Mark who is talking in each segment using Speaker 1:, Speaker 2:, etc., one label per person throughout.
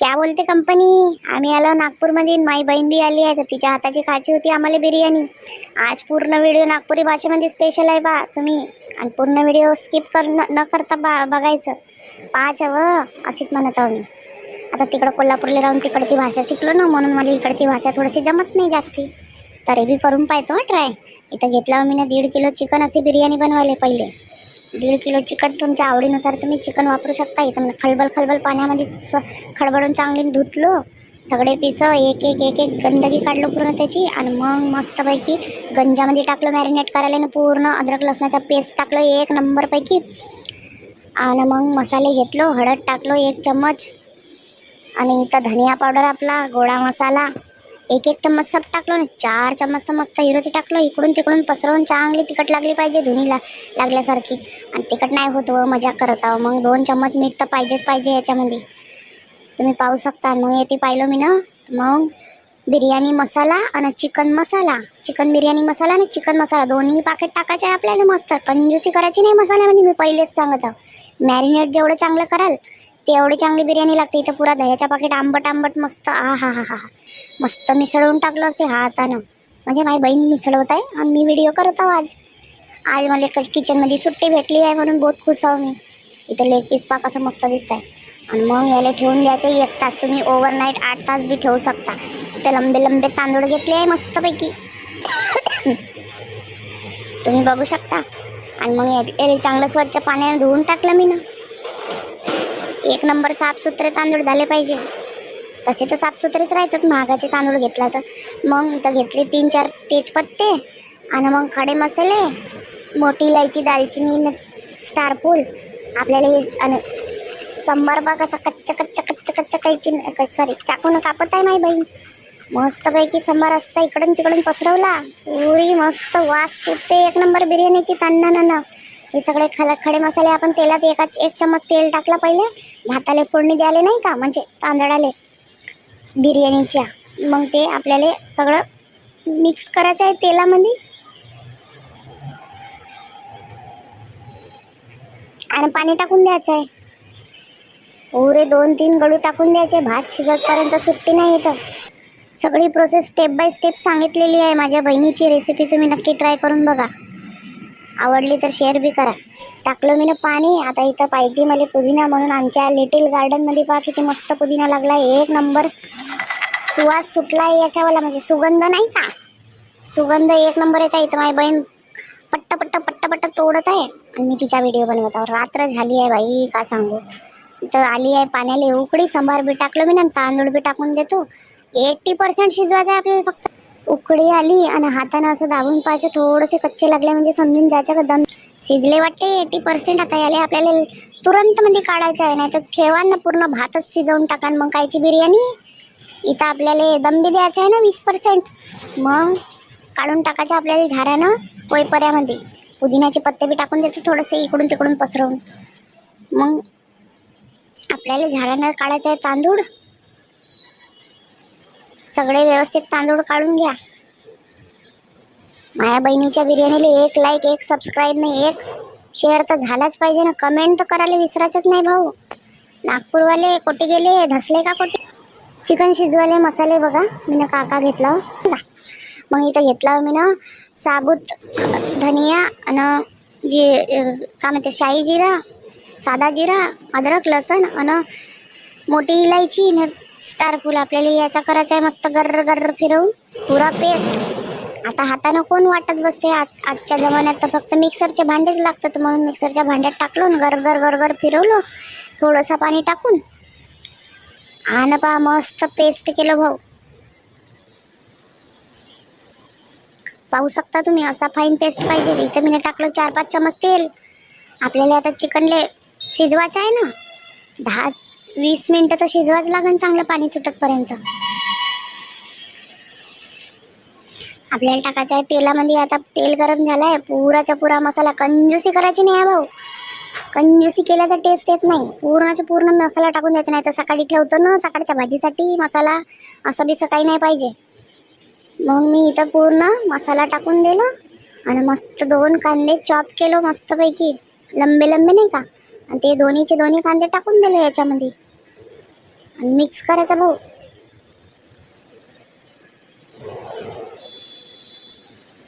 Speaker 1: क्या बोलते कंपनी आम्ही आलो नागपूरमध्ये माई बहीण बी आली आहे. तर तिच्या हाताची खायची होती आम्हाला बिर्याणी. आज पूर्ण व्हिडिओ नागपुरी भाषेमध्ये स्पेशल आहे बा तुम्ही. आणि पूर्ण व्हिडिओ स्किप कर न न करता बा बघायचं. पाहायचं व असेच म्हणत आहो मी. आता तिकडं कोल्हापूरला राहून तिकडची भाषा शिकलो ना म्हणून मला इकडची भाषा थोडीशी जमत नाही जास्ती. तरी बी करून पाहतो ट्राय इथं घेतला मी ना दीड किलो चिकन अशी बिर्याणी बनवायला पहिले. दीड किलो चिकन तुमच्या आवडीनुसार तुम्ही चिकन वापरू शकता. इथं म्हणजे खळबळ खळबळ पाण्यामध्ये स खडबडून चांगली धुतलो. सगळे पिसं एक एक एक एक गंदगी काढलो पूर्ण त्याची. आणि मग मस्तपैकी गंजामध्ये टाकलं मॅरिनेट करायला आणि पूर्ण अद्रक लसणाचा पेस्ट टाकलं एक नंबरपैकी. आणि मग मसाले घेतलो हळद टाकलो एक चम्मच. आणि इथं धनिया पावडर आपला गोडा मसाला. एक एक चम्मच सब टाकलो ना चार चम्मच तर मस्त हिरोती टाकलो. इकडून तिकडून पसरवून चांगली तिखट लागली पाहिजे धुनीला लागल्यासारखी. आणि तिखट नाही होत व मजा करत आहो. मग दोन चम्मच मीठ तर पाहिजेच पाहिजे याच्यामध्ये. तुम्ही पाहू शकता मग येते पाहिलं मी ना. मग बिर्याणी मसाला आणि चिकन मसाला. चिकन बिर्याणी मसाला आणि चिकन मसाला. दोन्ही पाकेट टाकायचे आहे आपल्याला मस्त. कंजूसी करायची नाही मसाल्यामध्ये मी पहिलेच सांगत आहो. मॅरिनेट जेवढं चांगलं कराल एवढी चांगली बिर्याणी लागते इथं पुरा दह्याच्या पाकिट आंबट आंबट मस्त आ हा हा हा हा. मस्त मिसळून टाकलं असते हातानं. म्हणजे माझी बहीण मिसळवत आहे आणि मी व्हिडिओ करत आहो आज. आज मला क किचनमध्ये सुट्टी भेटली आहे म्हणून बहुत खुश आहो मी. इथं लेग पीस पाक असं मस्त दिसत आहे आणि मग याला ठेवून द्यायचं एक तास. तुम्ही ओव्हरनाईट आठ तास बी ठेवू शकता. इथं लंबे लंबे तांदूळ घेतले आहे मस्तपैकी. तुम्ही बघू शकता. आणि मग या- याला चांगलं स्वच्छ पाण्याने धुवून टाकलं मी ना एक नंबर साफसुथरे तांदूळ झाले पाहिजे. तसे तर साफसुथरेच राहतात. महागाचे तांदूळ घेतला तर. मग इथं घेतले तीन चार तेजपत्ते आणि मग खडे मसाले मोठी इलायची दालचिनी स्टारफूल आपल्याला हे आणि संबार बा कसा कच्च कच्च कच्च कच्चा कायची सॉरी चाकून कापत आहे माझी बाई मस्तपैकी संबार असता इकडून तिकडून पसरवला. पुरी मस्त वास सुटते. एक नंबर बिर्याणीची तान्ना ना. हे सगळे खला खडे मसाले आपण तेलात एका एक चमच तेल टाकला पहिले. भाताले फोडणी द्यायला नाही का? म्हणजे तांदळाले. बिर्याणीच्या. मग ते आपल्याला सगळं मिक्स करायचं आहे तेलामध्ये. आणि पाणी टाकून द्यायचं आहे. पुरे दोन तीन गळू टाकून द्यायचे. भात शिजतपर्यंत सुट्टी नाही येतं सगळी प्रोसेस स्टेप बाय स्टेप सांगितलेली आहे माझ्या बहिणीची रेसिपी तुम्ही नक्की ट्राय करून बघा. आवडली तर शेअर बी करा. टाकलं मी ना पाणी आता इथं पाहिजे मला पुदिना म्हणून आमच्या लिटिल गार्डनमध्ये पहा किती मस्त पुदिना लागला आहे. एक नंबर सुवास सुटला आहे याच्यावाला म्हणजे सुगंध नाही का? सुगंध एक नंबर येत आहे. इथं माझी बहीण पट्ट पट्ट पट्ट पट्ट तोडत आहे. आणि मी तिचा व्हिडिओ बनवत आहो रात्र झाली आहे बाई का सांगू? इथं आली आहे पाण्याला उकडी सांबार बी टाकलं मी ना तांदूळ बी टाकून देतो. एट्टी पर्सेंट शिजवायचं आहे आपल्याला फक्त. उकडी आली आणि हातानं असं दाबून पाहिजे थोडेसे कच्चे लागले म्हणजे समजून जायचं का दम? शिजले वाटते एटी पर्सेंट आता याले आपल्याला तुरंत मध्ये काढायचं आहे नाही तर ठेवा ना पूर्ण भातच शिजवून टाकान. मग कायची बिर्याणी? इथं आपल्याला दम बी द्यायचं आहे ना वीस पर्सेंट मग काढून टाकायचं आपल्याला झाऱ्यानं पोयपर्यामध्ये पुदिन्याचे पत्ते बी टाकून देते थोडंसं इकडून तिकडून पसरवून. मग आपल्याला झाडांना काढायचं आहे तांदूळ. सगळे व्यवस्थित तांदूळ काढून घ्या. माझ्या बहिणीच्या बिर्याणीला एक लाईक एक सबस्क्राईब नाही एक शेअर तर झालाच पाहिजे ना. कमेंट तर करायला विसरायचंच नाही भाऊ. नागपूरवाले कोठे गेले? धसले का कुठे? चिकन शिजवाले मसाले बघा. मी ना काका घेतला हो. मग इथं घेतला हो मी ना साबूत धनिया आणि जी काय म्हणते शाही जिरा साधा जिरा अद्रक लसण आणि मोठी इलायची न स्टार फुल आपल्याला याचा करायचा आहे मस्त गर्र गर्र फिरवून. पुरा पेस्ट आता हातानं कोण वाटत बसते? आज आजच्या जमान्यात तर फक्त मिक्सरचे भांडेच लागतात. म्हणून मिक्सरच्या भांड्यात टाकलो न गर गर गर गर फिरवलं. थोडंसं पाणी टाकून. आणि पहा मस्त पेस्ट केलं भाऊ. पाहू शकता तुम्ही असा फाईन पेस्ट पाहिजे. इथं मी टाकलं चार पाच चमच तेल. आपल्याला आता चिकनले शिजवायचं आहे ना. दहा वीस मिनटं तर शिजवाच लागेल चांगलं पाणी सुटतपर्यंत आपल्याला टाकायचं आहे तेलामध्ये आता तेल गरम झालं आहे पुराचा पुरा मसाला कंजूसी करायची नाही आहे भाऊ. कंजूसी केल्या तर टेस्ट येत नाही. पूर्णाचा पूर्ण मसाला टाकून द्यायचा नाही तर सकाळी ठेवतो ना सकाळच्या भाजीसाठी मसाला. असं बी सकाळी नाही पाहिजे. मग मी इथं पूर्ण मसाला टाकून दिला आणि मस्त दोन कांदे चॉप केलो मस्तपैकी. लंबे लंबे नाही का? आणि ते दोन्हीचे दोन्ही कांदे टाकून दिले याच्यामध्ये. आणि मिक्स करायचं भाऊ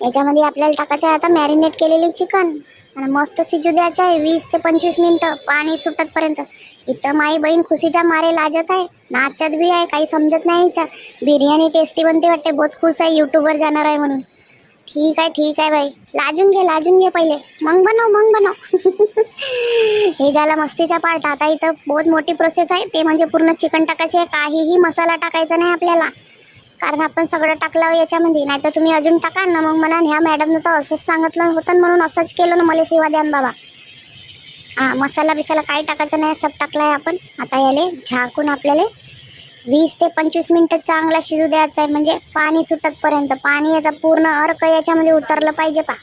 Speaker 1: याच्यामध्ये आपल्याला टाकायचं आहे आता मॅरिनेट केलेले चिकन आणि मस्त शिजू द्यायचं आहे वीस ते पंचवीस मिनटं पाणी सुटतपर्यंत. इथं माई बहीण खुशीच्या मारे लाजत आहे. नाचत बी आहे काही समजत नाही हिच्या बिर्याणी टेस्टी बनते वाटते. बहुत खुश आहे यूट्यूबवर जाणार आहे म्हणून. ठीक आहे ठीक आहे बाई. लाजून घे लाजून घे पहिले. मग बनव मग बनव. हे झाला मस्तीचा पार्ट आता इथं बहुत मोठी प्रोसेस आहे. ते म्हणजे पूर्ण चिकन टाकायचे आहे. काहीही मसाला टाकायचा नाही आपल्याला. कारण आपण सगळं टाकलं याच्यामध्ये. नाही तर तुम्ही अजून टाका ना. मग म्हणा ह्या मॅडमनं तर असंच सांगितलं होतं म्हणून असंच केलं ना. मला सेवा द्या बाबा. हां मसाला बिसाला काही टाकायचं नाही. सब टाकलं आहे आपण. आता याले झाकून आपल्याला वीस ते पंचवीस मिनटं चांगला शिजू द्यायचा आहे. म्हणजे पाणी सुटतपर्यंत पाणी याचा पूर्ण अर्क याच्यामध्ये उतरलं पाहिजे पा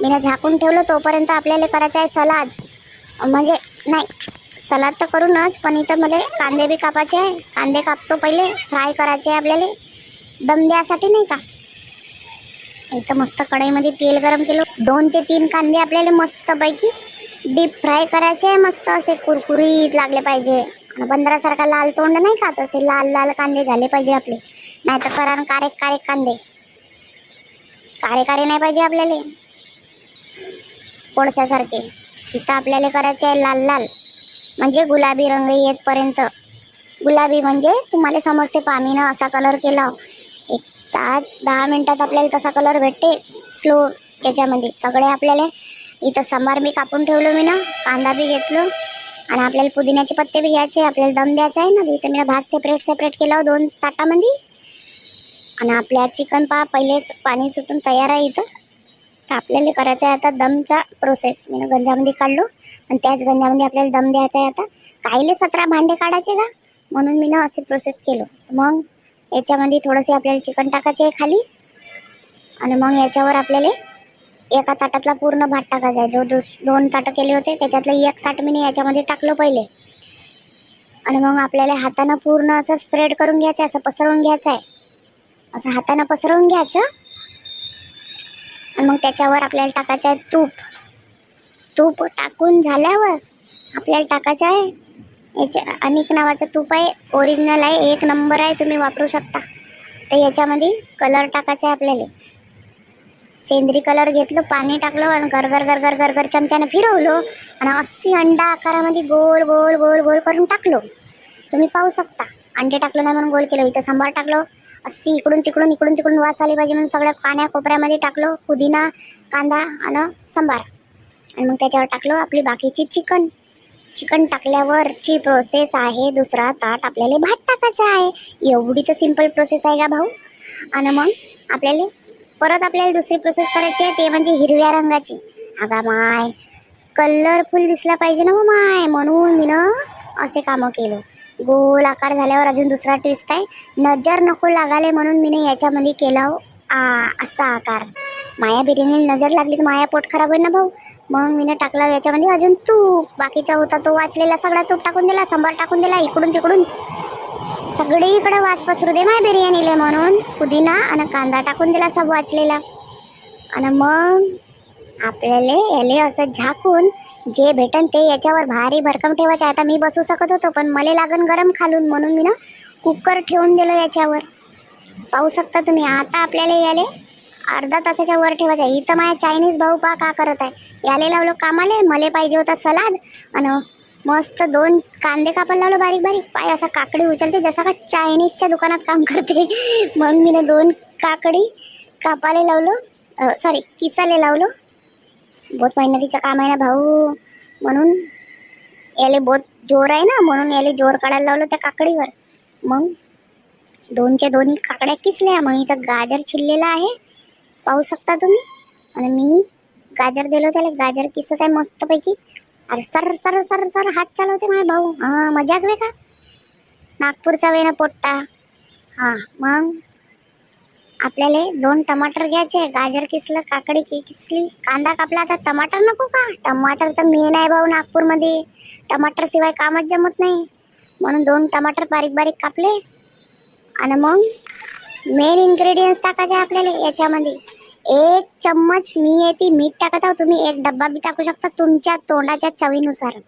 Speaker 1: मी झाकून ठेवलं तोपर्यंत आपल्याला करायचं आहे सलाद. म्हणजे नाही सलाद तर करूनच पण इथं मला कांदे बी कापायचे आहे. कांदे कापतो पहिले फ्राय करायचे आहे आपल्याला. दम द्यासाठी नाही का? इथं मस्त कढईमध्ये तेल गरम केलं. दोन ते तीन कांदे आपल्याला मस्तपैकी डीप फ्राय करायचे आहे. मस्त असे कुरकुरीत लागले पाहिजे. बंदरासारखा लाल तोंड नाही खात असे लाल लाल कांदे झाले पाहिजे आपले. नाही तर करान कारेक कारेक कांदे. कारे कारे नाही पाहिजे आपल्याला. कोळशासारखे. इथं आपल्याला करायचे आहे लाल लाल. म्हणजे गुलाबी रंग येतपर्यंत. गुलाबी म्हणजे तुम्हाला समजते पामीनं असा कलर केला. एक तास दहा मिनटात आपल्याला तसा कलर भेटते. स्लो याच्यामध्ये सगळे आपल्याला इथं सांबार मी कापून ठेवलो मी ना. कांदा बी घेतलो. आणि आपल्याला पुदिन्याचे पत्ते बी घ्यायचे आपल्याला दम द्यायचा आहे ना तिथे मी भात सेपरेट सेपरेट केला हो दोन ताटामध्ये. आणि आपल्या चिकन पा पहिलेच पाणी सुटून तयार आहे इथं. तर आपल्याला करायचं आहे आता दमचा प्रोसेस मी गंजामध्ये काढलो. आणि त्याच गंजामध्ये आपल्याला दम द्यायचा आहे आता. काहीले सतरा भांडे काढायचे का? म्हणून मी ना असे प्रोसेस केलो. मग याच्यामध्ये थोडंसे आपल्याला चिकन टाकायचे आहे खाली. आणि मग याच्यावर आपल्याला एका ताटातला पूर्ण भात टाकायचा आहे. जो दुस दोन ताटं केले होते त्याच्यातलं एक ताट मी याच्यामध्ये टाकलं पहिले. आणि मग आपल्याला हातानं पूर्ण असं स्प्रेड करून घ्यायचं आहे असं पसरवून घ्यायचं आहे. असं हातानं पसरवून घ्यायचं. आणि मग त्याच्यावर आपल्याला टाकायचं आहे तूप. तूप टाकून झाल्यावर आपल्याला टाकायचं आहे याच्या अनेक नावाचं तूप आहे. ओरिजिनल आहे एक नंबर आहे तुम्ही वापरू शकता. तर याच्यामध्ये कलर टाकायचा आहे आपल्याला. सेंद्री कलर घेतलं पाणी टाकलं आणि गरगर गरगर गरगर चमच्यानं फिरवलो आणि अस्सी अंडा आकारामध्ये गोल गोल गोल गोल करून टाकलो. तुम्ही पाहू शकता. अंडे टाकलं नाही म्हणून गोल केलं. इथं सांबार टाकलो. अस्सी इकडून तिकडून इकडून तिकडून वास आली पाहिजे म्हणून सगळ्या पाण्या कोपऱ्यामध्ये टाकलो. पुदिना कांदा आणि सांबार. आणि मग त्याच्यावर टाकलो आपली बाकीची चिकन. चिकन टाकल्यावरची प्रोसेस आहे. दुसरा ताट आपल्याला भात टाकायचा आहे. एवढी तर सिंपल प्रोसेस आहे का भाऊ? आणि मग आपल्याला परत आपल्याला दुसरी प्रोसेस करायची आहे ते म्हणजे हिरव्या रंगाची. अगा माय कलरफुल दिसला पाहिजे ना हो माय. म्हणून मी ना असे कामं केलं. गोल आकार झाल्यावर अजून दुसरा ट्विस्ट आहे. नजर नको लागाले म्हणून मी ना याच्यामध्ये केला हो. आ असा आकार. माया बिर्याणीला नजर लागली तर माया पोट खराब होईल ना भाऊ. मग मी टाकला हो याच्यामध्ये. अजून तूप. बाकीचा होता तो वाचलेला सगळा तूप टाकून दिला सांबार टाकून दिला इकडून तिकडून. सगळीकडे वास पसरू दे माय बिर्याणीले म्हणून. पुदिना आणि कांदा टाकून दिला सब वाचलेला. आणि मग आपल्याला याले असं झाकून जे भेटन ते याच्यावर भारी भरकम ठेवायचं. आता मी बसू शकत होतो पण मला लागन गरम खालून म्हणून मी ना कुकर ठेवून दिलं याच्यावर. पाहू शकता तुम्ही आता आपल्याला याले अर्धा तासाच्या वर ठेवायचं आहे. इथं माझ्या चायनीज भाऊ पा का करत आहे? याले लावलं कामाले मला पाहिजे होता सलाद. आणि मस्त दोन कांदे कापायला लावलं बारीक बारीक. पाय असा काकडी उचलते जसा का चायनीजच्या दुकानात काम करते. मग मी दोन काकडी कापायला लावलो. सॉरी किसाले लावलो. बहुत मेहनतीचं काम आहे ना भाऊ. म्हणून याले बहुत जोर आहे ना म्हणून याले जोर काढायला लावलं त्या काकडीवर. मग दोनच्या दोन्ही काकड्या किसल्या. मग इथं गाजर चिरलेलं आहे. पाहू शकता तुम्ही? आणि मी गाजर दिलं त्याला गाजर किसत आहे मस्तपैकी. अरे सर सर सर सर हात चालवते माझे भाऊ. हां मजाक वे का? नागपूरचा वेणं पोट्टा. हां मग? आपल्याला दोन टमाटर घ्यायचे गाजर किसलं काकडी कि किसली. कांदा कापला आता टमाटर नको का? टमाटर तर मेन आहे भाऊ नागपूरमध्ये. टमाटर शिवाय कामच जमत नाही. म्हणून दोन टमाटर बारीक बारीक कापले. आणि मग मेन इन्ग्रेडियंट्स टाकायचे आपल्याला याच्यामध्ये. एक चम्मच मी येते मीठ टाकत आहो. तुम्ही एक डब्बा बी टाकू शकता तुमच्या तोंडाच्या चवीनुसार.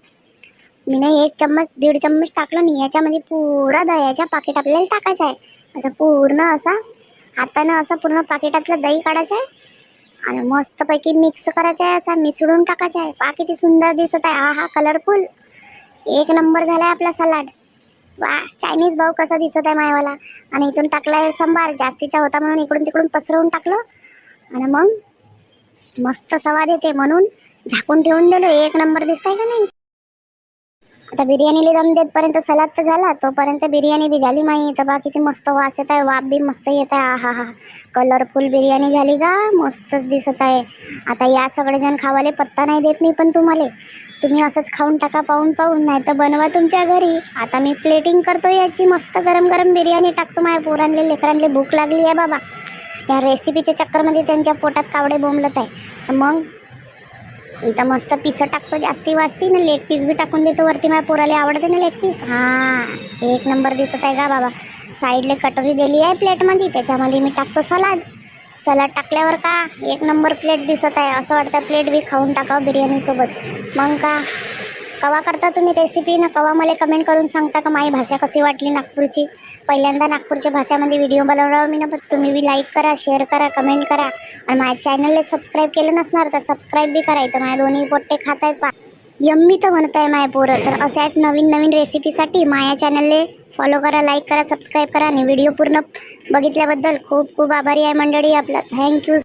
Speaker 1: मी नाही एक चम्मच दीड चम्मच टाकलं नाही याच्यामध्ये पुरा दह्याच्या पाकिट आपल्याला टाकायचं आहे. असं पूर्ण असा हातानं असं पूर्ण पाकिटातलं दही काढायचं आहे. आणि मस्तपैकी मिक्स करायचं आहे असा मिसळून टाकायचं आहे. पहा किती सुंदर दिसत आहे. हा हा कलरफुल एक नंबर झाला आहे आपला सलाड वा चायनीज भाऊ कसा दिसत आहे मायवाला. आणि इथून टाकला आहे संभार जास्तीचा होता म्हणून इकडून तिकडून पसरवून टाकलं. आणि मग मस्त सवाद येते म्हणून झाकून ठेवून दिलो. एक नंबर दिसताय का नाही? आता बिर्याणीला दम देतपर्यंत सलाद तर झाला तोपर्यंत बिर्याणी बी झाली माही तर बा किती मस्त वास येत आहे वाफ बी मस्त येत आहे. हा हा हा. कलरफुल बिर्याणी झाली का? मस्तच दिसत आहे. आता या सगळेजण खावाले पत्ता नाही देत मी पण तुम्हाला. तुम्ही असंच खाऊन टाका पाहून पाहून. नाही तर बनवा तुमच्या घरी. आता मी प्लेटिंग करतो याची. मस्त गरम गरम बिर्याणी टाकतो माझ्या पोरांले लेकरांले. भूक लागली आहे बाबा. त्या रेसिपीच्या चक्करमध्ये त्यांच्या पोटात कावडे बोंबलत आहे. मग इथं मस्त पिसं टाकतो जास्ती वाजती ना लेग पीस बी टाकून देतो. वरती माझ्या पोराला आवडते ना लेग पीस हां एक नंबर दिसत आहे का बाबा? साईडला कटोरी दिली आहे प्लेटमध्ये त्याच्यामध्ये मी टाकतो सलाद. सलाड टाकल्यावर का एक नंबर प्लेट दिसत आहे. असं वाटतं प्लेट बी खाऊन टाकावं बिर्याणीसोबत. मग का? कवा करता तुम्ही रेसिपी ना कवा मला कमेंट करून सांगता का? माझी भाषा कशी वाटली नागपूरची? पहिल्यांदा नागपूरच्या भाषामध्ये व्हिडिओ बनवणार मी ना पण तुम्ही बी लाईक करा शेअर करा कमेंट करा. आणि माझ्या चॅनलला सबस्क्राईब केलं नसणार तर सबस्क्राईब बी करायचं माझ्या दोन्ही पोट्टे खात आहेत पा यम्मी तर म्हणत आहे माझ्या पोरं तर अशाच नवीन नवीन रेसिपीसाठी माझ्या चॅनलला फॉलो करा लाईक करा सबस्क्राईब करा. आणि व्हिडिओ पूर्ण बघितल्याबद्दल खूप खूप आभारी आहे मंडळी आपला. थँक्यू